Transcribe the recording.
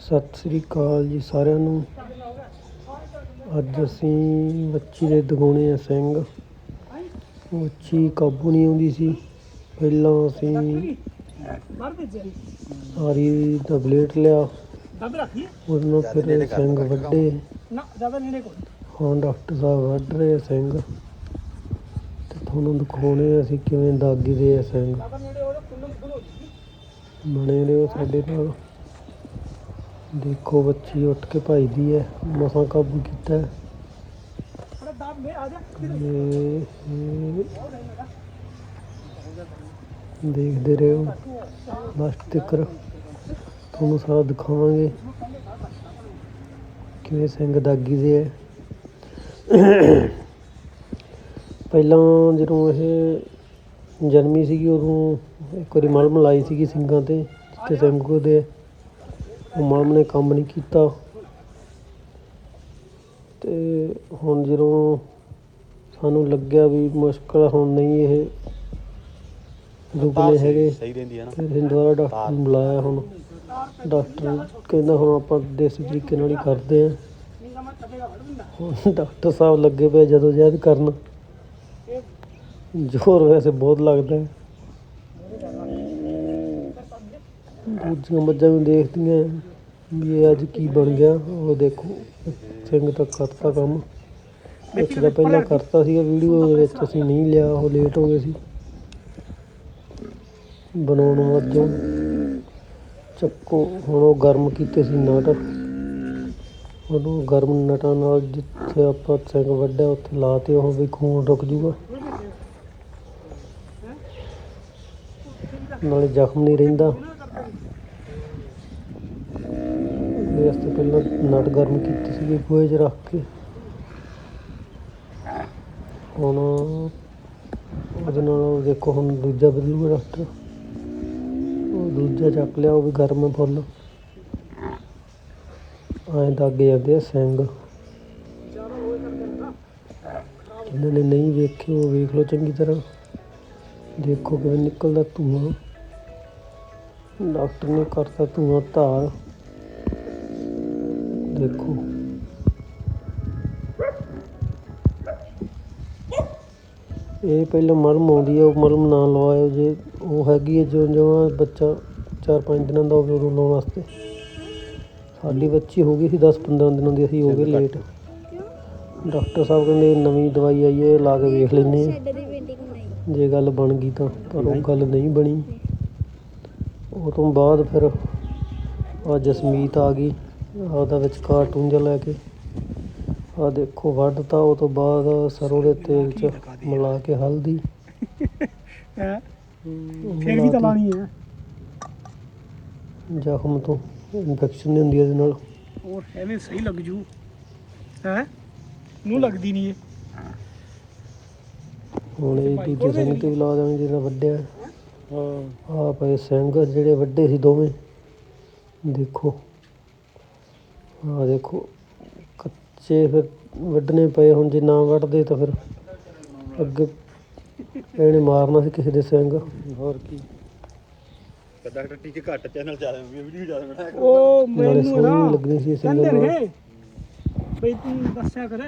ਸਤਿ ਸ੍ਰੀ ਅਕਾਲ ਜੀ ਸਾਰਿਆਂ ਨੂੰ। ਅੱਜ ਅਸੀਂ ਬੱਚੀ ਦੇ ਦਿਖਾਉਣੇ ਆ ਸਿੰਘ। ਬੱਚੀ ਕਾਬੂ ਨਹੀਂ ਆਉਂਦੀ ਸੀ। ਪਹਿਲਾਂ ਅਸੀਂ ਮਾਰ ਦੇ ਦਾ ਬਲੇਟ ਲਿਆ। ਦਬ ਰੱਖੀ ਉਹਦੇ ਨਾਲ ਫਿਰ ਸਿੰਘ ਵੱਡੇ ਨਾ ਜ਼ਿਆਦਾ ਨੇੜੇ ਕੋਲ ਹੁਣ ਡਾਕਟਰ ਸਾਹਿਬ ਵੱਢ ਰਹੇ ਆ ਸਿੰਘ। ਤੇ ਤੁਹਾਨੂੰ ਦਿਖਾਉਣੇ ਆ ਅਸੀਂ ਕਿਵੇਂ ਦਾਗੀਦੇ ਆ ਸਿੰਘ। ਬਣੇ ਰਹੋ ਸਾਡੇ ਨਾਲ। ਦੇਖੋ ਬੱਚੀ, ਉੱਠ ਕੇ ਭੱਜਦੀ ਹੈ। ਮਸਾਂ ਕਾਬੂ ਕੀਤਾ ਹੈ। ਥੋੜਾ ਦਾਬ ਦੇਖਦੇ ਰਹੋ। ਲਾਸਟ ਤੱਕ ਤੁਹਾਨੂੰ ਸਾਰਾ ਦਿਖਾਵਾਂਗੇ। ਕਿਵੇਂ ਸਿੰਘ ਦਾਗੀ ਦੇ ਹੈ। ਪਹਿਲਾਂ ਜਦੋਂ ਇਹ ਜਨਮੀ ਸੀਗੀ, ਉਦੋਂ ਇੱਕ ਵਾਰੀ ਮਲਮ ਲਾਈ ਸੀਗੀ ਸਿੰਘਾਂ ਤੇ ਤੇ ਸਿੰਘ ਉਹਦੇ ਉਹ ਮਲਮ ਨੇ ਕੰਮ ਨਹੀਂ ਕੀਤਾ। ਤੇ ਹੁਣ ਜਦੋਂ ਸਾਨੂੰ ਲੱਗਿਆ ਵੀ ਮੁਸ਼ਕਲ ਹੁਣ ਨਹੀਂ ਇਹ ਰੁਕਨੇ ਹੈਗੇ। ਸਹੀ ਰਹਿੰਦੀ ਹੈ ਨਾ। ਫਿਰ ਦੁਬਾਰਾ ਡਾਕਟਰ ਨੂੰ ਬੁਲਾਇਆ ਹੁਣ। ਡਾਕਟਰ ਕਹਿੰਦਾ ਹੁਣ ਆਪਾਂ ਦੇਸੀ ਤਰੀਕੇ ਨਾਲ ਹੀ ਕਰਦੇ ਆ ਹੁਣ ਡਾਕਟਰ ਸਾਹਿਬ ਲੱਗੇ ਪਏ ਜਦੋਂ ਜਹਿਦ ਕਰਨ। ਜ਼ੋਰ ਵੈਸੇ ਬਹੁਤ ਲੱਗਦਾ ਹੈ। ਦੂਜੀਆਂ ਮੱਝਾਂ ਵੀ ਦੇਖਦੀਆਂ ਵੀ ਇਹ ਅੱਜ ਕੀ ਬਣ ਗਿਆ। ਉਹ ਦੇਖੋ ਸਿੰਘ ਤਾਂ ਕਰਤਾ ਕੰਮ। ਵਿੱਚ ਤਾਂ ਪਹਿਲਾਂ ਕਰਤਾ ਸੀਗਾ ਵੀਡੀਓ ਦੇ ਵਿੱਚ ਅਸੀਂ ਨਹੀਂ ਲਿਆ ਉਹ ਲੇਟ ਹੋ ਗਏ ਸੀ। ਬਣਾਉਣ ਵਜੋਂ ਚੱਕੋ ਹੁਣ ਉਹ ਗਰਮ ਕੀਤੇ ਸੀ ਨਟ ਉਹਨੂੰ ਗਰਮ ਨਟਾਂ ਨਾਲ ਜਿੱਥੇ ਆਪਾਂ ਸਿੰਘ ਵੱਢਿਆ ਉੱਥੇ ਲਾਤੇ ਉਹ ਵੀ ਖੂਨ ਰੁਕ ਜੂਗਾ। ਨਾਲੇ ਜ਼ਖਮ ਨਹੀਂ ਰਹਿੰਦਾ। ਇਸ ਤੋਂ ਪਹਿਲਾਂ ਨਟ ਗਰਮ ਕੀਤੀ ਸੀਗੀ, ਗੋਹੇ 'ਚ ਰੱਖ ਕੇ। ਹੁਣ ਉਹਦੇ ਨਾਲ ਦੇਖੋ, ਹੁਣ ਦੂਜਾ ਬਦਲੂਗਾ ਡਾਕਟਰ। ਉਹ ਦੂਜਾ ਚੱਕ ਲਿਆ, ਉਹ ਵੀ ਗਰਮ ਹੈ ਫੁੱਲ। ਐਂ ਦਾਗੇ ਜਾਂਦੇ ਆ ਸਿੰਘ ਜਿਨ੍ਹਾਂ ਨੇ ਨਹੀਂ ਵੇਖੇ, ਉਹ ਵੇਖ ਲਓ ਚੰਗੀ ਤਰ੍ਹਾਂ। ਦੇਖੋ ਕਿਵੇਂ ਨਿਕਲਦਾ ਧੂਆਂ। ਡਾਕਟਰ ਨੇ ਕਰਤਾ ਧੂਆਂ ਧਾਰ। ਦੇਖੋ। ਇਹ ਪਹਿਲਾਂ ਮਲਮ ਆਉਂਦੀ ਹੈ ਉਹ ਮਲਮ ਨਾ ਲਵਾਇਓ ਜੇ ਉਹ ਹੈਗੀ ਹੈ ਜੋ ਜੋ ਬੱਚਾ 4-5 ਦਿਨਾਂ ਦਾ ਹੋਵੇ ਉਦੋਂ ਲਾਉਣ ਵਾਸਤੇ। ਸਾਡੀ ਬੱਚੀ ਹੋ ਗਈ ਸੀ 10-15 ਦਿਨਾਂ ਦੀ ਅਸੀਂ ਹੋ ਗਏ ਲੇਟ ਡਾਕਟਰ। ਸਾਹਿਬ ਕਹਿੰਦੇ ਨਵੀਂ ਦਵਾਈ ਆਈ ਹੈ ਲਾ ਕੇ ਵੇਖ ਪੇਂਟਿੰਗ ਬਣਾਈ ਜੇ ਗੱਲ ਬਣ ਗਈ ਤਾਂ ਪਰ ਉਹ ਗੱਲ ਨਹੀਂ ਬਣੀ। ਉਹ ਤੋਂ ਬਾਅਦ ਫਿਰ ਆ ਜਸਮੀਤ ਆ ਗਈ। ਉਹਦਾ ਵਿੱਚ ਕਾਰਟੂਨ ਜਿਹਾ ਲੈ ਕੇ। ਆ ਦੇਖੋ ਵੱਢਤਾ ਉਹ ਤੋਂ ਬਾਅਦ ਸਰੋਂ ਦੇ ਤੇਲ 'ਚ ਮਿਲਾ ਕੇ ਹਲਦੀ। ਹੈ? ਫੇਰ ਵੀ ਤਾਂ ਲਾਣੀ ਹੈ। ਜ਼ਖਮ ਤੋਂ ਇਨਫੈਕਸ਼ਨ ਨਹੀਂ ਹੁੰਦੀ ਇਹਦੇ ਨਾਲ। ਹੋਰ ਐਵੇਂ ਸਹੀ ਲੱਗ ਜੂ। ਹੈ? ਨੂੰ ਲੱਗਦੀ ਨਹੀਂ ਇਹ। ਹੁਣ ਇਹ ਦੂਜੇ ਸਿੰਘ ਤੇ ਵੀ ਲਾ ਦਾਂਗੇ ਜਿਹੜਾ ਵੱਡਿਆ ਹਾਂ। ਆ ਪਏ ਸਿੰਘ ਜਿਹੜੇ ਵੱਡੇ ਸੀ ਦੋਵੇਂ। ਦੇਖੋ। ਆ ਦੇਖੋ ਕੱਚੇ ਫਿਰ ਵੱਢਣੇ ਪਏ ਹੁਣ ਜੇ ਨਾ ਵੱਢਦੇ ਤਾਂ ਫਿਰ ਅੱਗੇ ਇਹਨੇ ਮਾਰਨਾ ਸੀ ਕਿਸੇ ਦੇ ਸਿੰਘ। ਹੋਰ ਕੀ। ਡਾਕਟਰ ਟੀਕੇ ਘੱਟ ਚੈਨਲ ਜ਼ਿਆਦਾ ਵੀਡੀਓ ਜ਼ਿਆਦਾ ਬਣਾਇਆ ਉਹ ਨਾਲੇ ਮੈਨੂੰ ਸੋਹਣੀ ਨਾ ਲੱਗਣੀ ਸੀ ਇਹ ਸਿੰਘ ਰਹੇ ਬਈ ਤੂੰ ਦੱਸਿਆ ਕਰ।